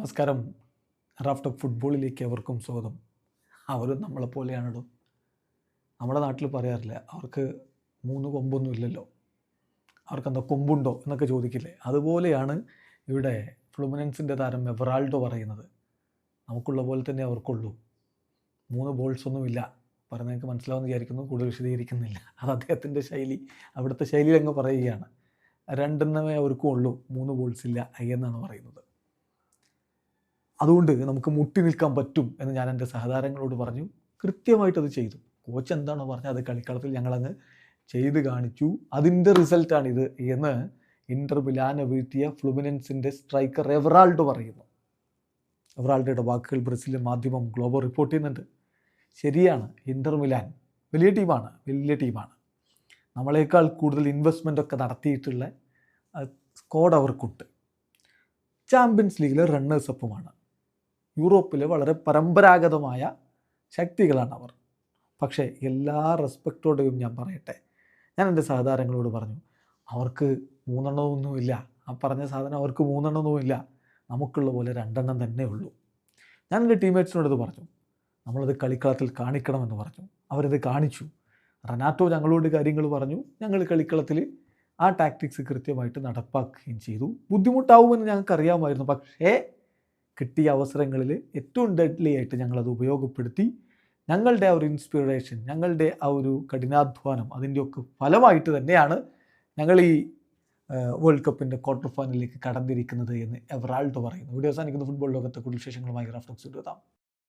നമസ്കാരം. റാഫ്റ്റ് ഫുട്ബോളിലേക്ക് അവർക്കും സ്വാഗതം. അവരും നമ്മളെപ്പോലെയാണിടും നമ്മുടെ നാട്ടിൽ പറയാറില്ല അവർക്ക് മൂന്ന് കൊമ്പൊന്നും ഇല്ലല്ലോ. അവർക്ക് എന്താ കൊമ്പുണ്ടോ എന്നൊക്കെ ചോദിക്കില്ലേ. അതുപോലെയാണ് ഇവിടെ ഫ്ലുമിനൻസിന്റെ താരം എവറാൾഡോ പറയുന്നത്. നമുക്കുള്ള പോലെ തന്നെ അവർക്കുള്ളൂ. മൂന്ന് ബോൾസ് പറഞ്ഞ പറഞ്ഞതൊക്കെ മനസ്സിലാവുമെന്ന് വിചാരിക്കുന്നു. കൂടുതൽ വിശദീകരിക്കുന്നില്ല. അത് അദ്ദേഹത്തിന്റെ ശൈലി. അവിടുത്തെ ശൈലിയിൽ അങ്ങ് പറയുകയാണ്. രണ്ടെണ്ണമേ അവർക്കും ഉള്ളൂ മൂന്ന് ബോൾസ് ഇല്ല. എന്നാണ് പറയുന്നത്. അതുകൊണ്ട് നമുക്ക് മുട്ടി നിൽക്കാൻ പറ്റും എന്ന് ഞാൻ എന്റെ സഹതാരങ്ങളോട് പറഞ്ഞു. കൃത്യമായിട്ട് അത് ചെയ്തു. കോച്ച് എന്താണോ പറഞ്ഞത് അത് കളിക്കളത്തിൽ ഞങ്ങളങ്ങ് ചെയ്ത് കാണിച്ചു. അതിന്റെ റിസൾട്ടാണിത് എന്ന് ഇന്റർ മിലാനെ വീഴ്ത്തിയ ഫ്ലുമിനൻസിന്റെ സ്ട്രൈക്കർ എവറാൾഡ് പറയുന്നു. എവറാൾഡയുടെ വാക്കുകൾ ബ്രസീലിൻ മാധ്യമം ഗ്ലോബൽ റിപ്പോർട്ട് ചെയ്യുന്നുണ്ട്. ശരിയാണ് ഇന്റർ മിലാൻ വലിയ ടീമാണ് വലിയ ടീമാണ്. നമ്മളേക്കാൾ കൂടുതൽ ഇൻവെസ്റ്റ്മെന്റ് ഒക്കെ നടത്തിയിട്ടുള്ള സ്കോഡ് അവർക്കുണ്ട്. ചാമ്പ്യൻസ് ലീഗിലെ റണ്ണേഴ്സ് അപ്പുമാണ് യൂറോപ്പിലെ വളരെ പരമ്പരാഗതമായ ശക്തികളാണ് അവർ പക്ഷേ എല്ലാ റെസ്പെക്റ്റോടെയും ഞാൻ പറയട്ടെ. ഞാൻ എന്റെ സഹതാരങ്ങളോട് പറഞ്ഞു അവർക്ക് മൂന്നെണ്ണമൊന്നുമില്ല ആ പറഞ്ഞ സാധനം അവർക്ക് മൂന്നെണ്ണമൊന്നുമില്ല നമുക്കുള്ള പോലെ രണ്ടെണ്ണം തന്നെ ഉള്ളൂ. ഞാൻ എന്റെ ടീംമേറ്റ്സിനോട് ഇത് പറഞ്ഞു. നമ്മളത് കളിക്കളത്തിൽ കാണിക്കണമെന്ന് പറഞ്ഞു. അവരത് കാണിച്ചു. റനാറ്റോ ഞങ്ങളോട് കാര്യങ്ങൾ പറഞ്ഞു. ഞങ്ങൾ കളിക്കളത്തിൽ ആ ടാക്ടിക്സ് കൃത്യമായിട്ട് നടപ്പാക്കുകയും ചെയ്തു. ബുദ്ധിമുട്ടാവുമെന്ന് ഞങ്ങൾക്ക് അറിയാമായിരുന്നു പക്ഷേ കിട്ടിയ അവസരങ്ങളിൽ ഏറ്റവും ഡെഡ്ലി ആയിട്ട് ഞങ്ങളത് ഉപയോഗപ്പെടുത്തി ഞങ്ങളുടെ ആ ഒരു ഇൻസ്പിറേഷൻ ഞങ്ങളുടെ ആ ഒരു കഠിനാധ്വാനം അതിന്റെയൊക്കെ ഫലമായിട്ട് തന്നെയാണ് ഞങ്ങൾ ഈ വേൾഡ് കപ്പിന്റെ ക്വാർട്ടർ ഫൈനലിലേക്ക് കടന്നിരിക്കുന്നത് എന്ന് എവറാൾട്ടോ പറയുന്നു. വീഡിയോ അവസാനിക്കുന്ന. ഫുട്ബോൾ ലോകത്തെ കൂടുതൽ വിശേഷങ്ങളുമായി റഫറൻസ് എഴുതാം